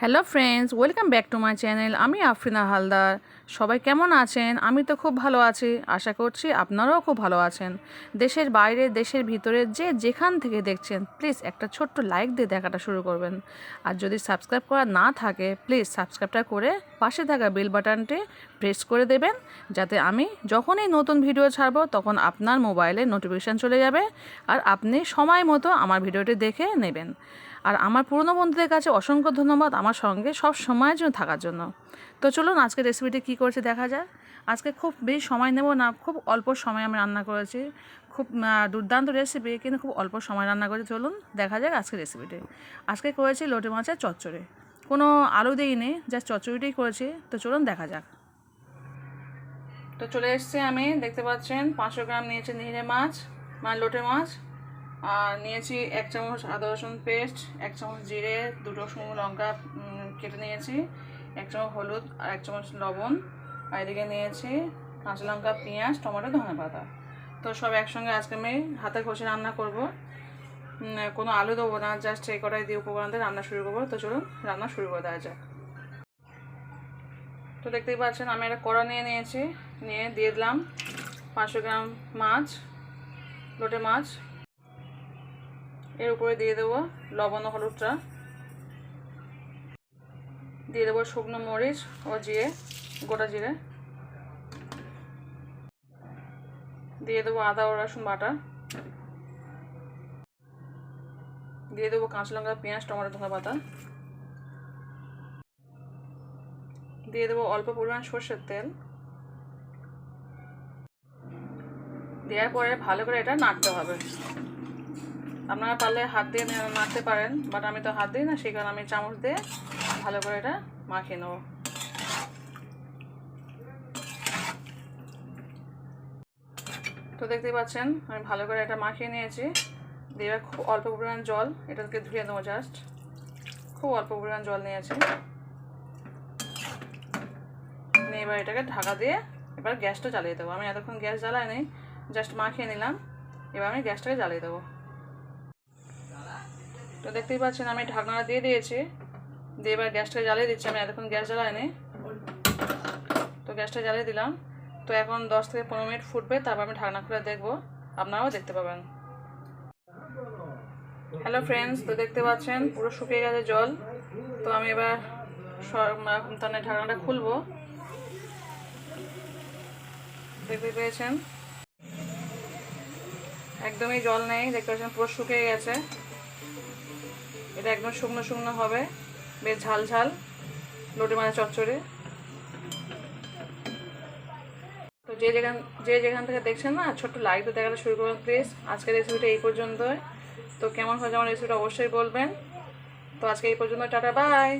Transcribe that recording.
Hello friends welcome back to my channel আমি আফরিনা হালদার। সবাই কেমন আছেন? আমি তো খুব ভালো আছি। আশা করছি আপনারাও খুব ভালো আছেন। দেশের বাইরে, দেশের ভিতরে যে যেখান থেকে দেখছেন প্লিজ একটা ছোট্ট লাইক দিয়ে দেখাটা শুরু করবেন। আর যদি সাবস্ক্রাইব করা না থাকে প্লিজ সাবস্ক্রাইবটা করে পাশে থাকা বেল বাটনটি প্রেস করে দেবেন। যাতে আমি যখনই নতুন ভিডিও ছাড়বো, তখন আপনার মোবাইলে নোটিফিকেশান চলে যাবে। আর আপনি সময় মতো আমার ভিডিওটি দেখে নেবেন। আর আমার পুরনো বন্ধুদের কাছে অসংখ্য ধন্যবাদ আমার সঙ্গে সব সময়ের জন্য থাকার জন্য। তো চলুন আজকে রেসিপিটি কী করেছে দেখা যায় আজকে খুব বেশি সময় নেব না, খুব অল্প সময় আমি রান্না করেছি। খুব দুর্দান্ত রেসিপি কিন্তু খুব অল্প সময় রান্না করেছি। চলুন দেখা যাক আজকে রেসিপিটি আজকে করেছি লোটে মাছের চচ্চড়ে। কোনো আলু দিইনি জাস্ট চচ্চড়িটাই করেছি। তো চলুন দেখা যাক। তো চলে এসেছি আমি, দেখতে পাচ্ছেন, পাঁচশো গ্রাম নিয়েছি নিহিরে মাছ মানে লোটে মাছ। নিয়েছি এক চামচ আদা রসুন পেস্ট, এক চামচ জিরে, দুটো শুকনো লঙ্কা কেটে নিয়েছি, এক চামচ হলুদ আর এক চামচ লবণ। আর এদিকে নিয়েছি কাঁচা লঙ্কা, পেঁয়াজ, টমেটো, ধনে পাতা। তো সব একসঙ্গে আজকে আমি হাতে ঘষে রান্না করব। কোনো আলু দেবো না জাস্ট এই কটাই দিয়ে উপকরণ দিয়ে রান্না শুরু করব। তো চলুন, রান্না শুরু করে দেওয়া যাক। তো দেখতেই পাচ্ছেন, আমি একটা কড়া নিয়ে নিয়েছি। নিয়ে দিয়ে দিলাম পাঁচশো গ্রাম মাছ, লোটে মাছ। এর উপরে দিয়ে দেবো লবণ হলুদটা। দিয়ে দেবো শুকনো মরিচ ও জিরে, গোটা জিরে। দিয়ে দেবো আদা ও রসুন বাটা। দিয়ে দেবো কাঁচা লঙ্কা, পেঁয়াজ, টমেটো ধনে পাতা দিয়ে দেবো অল্প পরিমাণ সর্ষের তেল। দেওয়ার পরে ভালো করে এটা নাড়তে হবে। আপনারা পারলে হাত দিয়ে নাড়তে পারেন বাট আমি তো হাত দিই না, সেই কারণে আমি চামচ দিয়ে ভালো করে এটা মাখিয়ে নেব। তো দেখতেই পাচ্ছেন, আমি ভালো করে এটা মাখিয়ে নিয়েছি। দিয়ে খুব অল্প পরিমাণ জল, এটাকে ধুয়ে নেব জাস্ট খুব অল্প পরিমাণ জল নিয়েছি। নিয়ে এবার এটাকে ঢাকা দিয়ে এবার গ্যাসটা জ্বালিয়ে দেবো। আমি এতক্ষণ গ্যাস জ্বালাইনি জাস্ট মাখিয়ে নিলাম। এবার আমি গ্যাসটাকে জ্বালিয়ে দেবো। তো দেখতেই পাচ্ছেন, আমি ঢাকনাটা দিয়ে দিয়েছি। দিয়ে এবার গ্যাসটা জ্বালিয়ে দিচ্ছি, আমি এতক্ষণ গ্যাস জ্বালাইনি। তো গ্যাসটা জ্বালিয়ে দিলাম। তো এখন দশ থেকে পনেরো মিনিট ফুটবে, তারপর আমি ঢাকনা খুলে দেখব। আপনারাও দেখতে পাবেন। হ্যালো ফ্রেন্ডস তো দেখতে পাচ্ছেন, পুরো শুকিয়ে গেছে জল। তো আমি এবার তাহলে ঢাকনাটা খুলবো। দেখতে পেয়েছেন? একদমই জল নেই, দেখতে পাচ্ছেন পুরো শুকিয়ে গেছে। এটা একদম শুকনো শুকনো হবে। বেশ ঝাল ঝাল, লোটে মানে চচ্চড়ে। তো যে যেখান যে যেখান থেকে দেখছেন না, ছোট্ট লাইক তো দেখালে শুরু করুন প্লিজ আজকের রেসিপিটা এই পর্যন্তই। তো কেমন হয়েছে আমার রেসিপিটা অবশ্যই বলবেন। তো আজকে এই পর্যন্ত, টাটা বাই